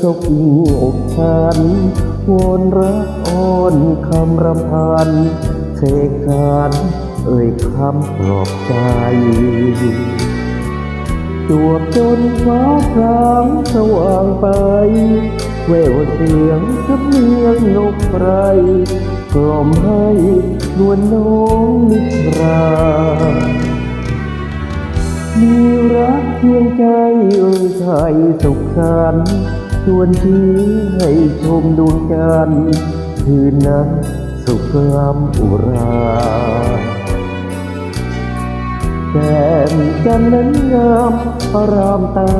ศกยิ่งอกฉันวอนรักอ้อนคำรำพันเสกสารเอ่ยคำปลอบใจจวบจนฟ้าพรางสว่างไปแววเสียงสำเนียงนกไพรกล่อมให้นวลน้องนิทรามี พียงใจเอ่ยไทยสุขสันต์ชวนชี้ให้ชมดวงจันทร์คืนนั้นสุขลำอุราแก้มจันทร์นั้นงามอารามตา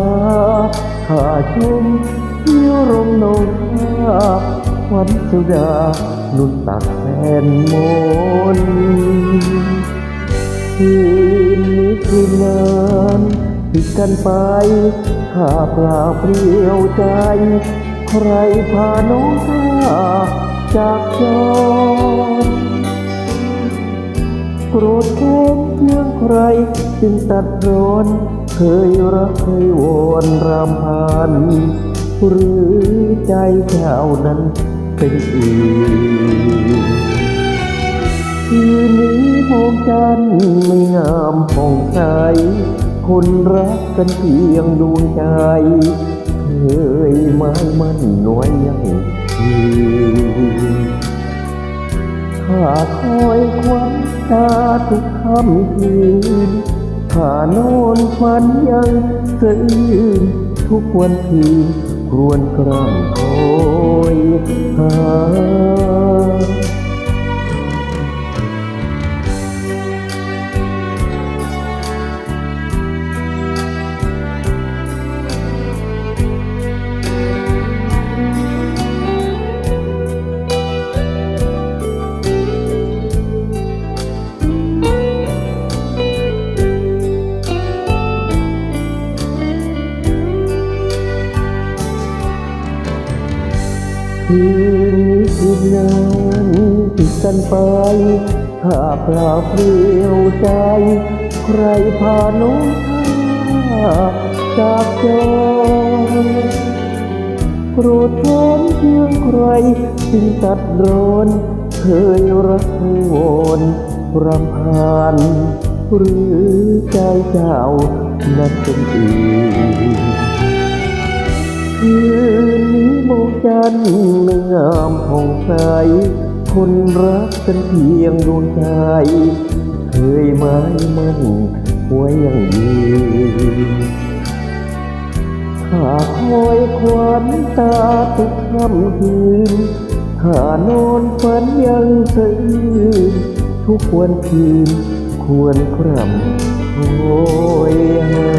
ข้าชมเที่ยวรมนงท่าวันสุดานุ่นตักแทนมนคืนนี้คืนงา นติดกันไปข้าเปล่าเปลี่ยวใจ ใครพาน้องข้าจากจอโกรธแค้นเรื่องใครจึงตัดร้อน เคยรักเคยวอนรำพัน หรือใจเจ้านั้นเป็นอื่นคืนนี้มองจันไม่งามผ่องใส คนรักกันเพียงดวงใจ เคยหมายมั่นน้อยยังยืนข้าคอยควันตาทุกค่ำคืนข้านอนฝันยังสะอื้นทุกวันคืนครวนกร่ำคอยหา คืนนี้คืนนั้นติดกันไปข้าเปล่าเปลี่ยวใจ ใครพาน้องข้าจากจอโกรธแค้นเพียงใครจึงตัดร้อนเคยรักเคยวนรำพานหรือใจเจ้านั้นเป็นอื่นคืนนี้มอ จันทร์ไม่งามผ่องใส คนรักกันเพียงดวงใจ เคยหมายมั่นไว้อย่างยืนข้าคอยควันตาทุกค่ำคืนข้านอนฝันยังสะอื้นทุกวันคืนควรคร่ำคอยหา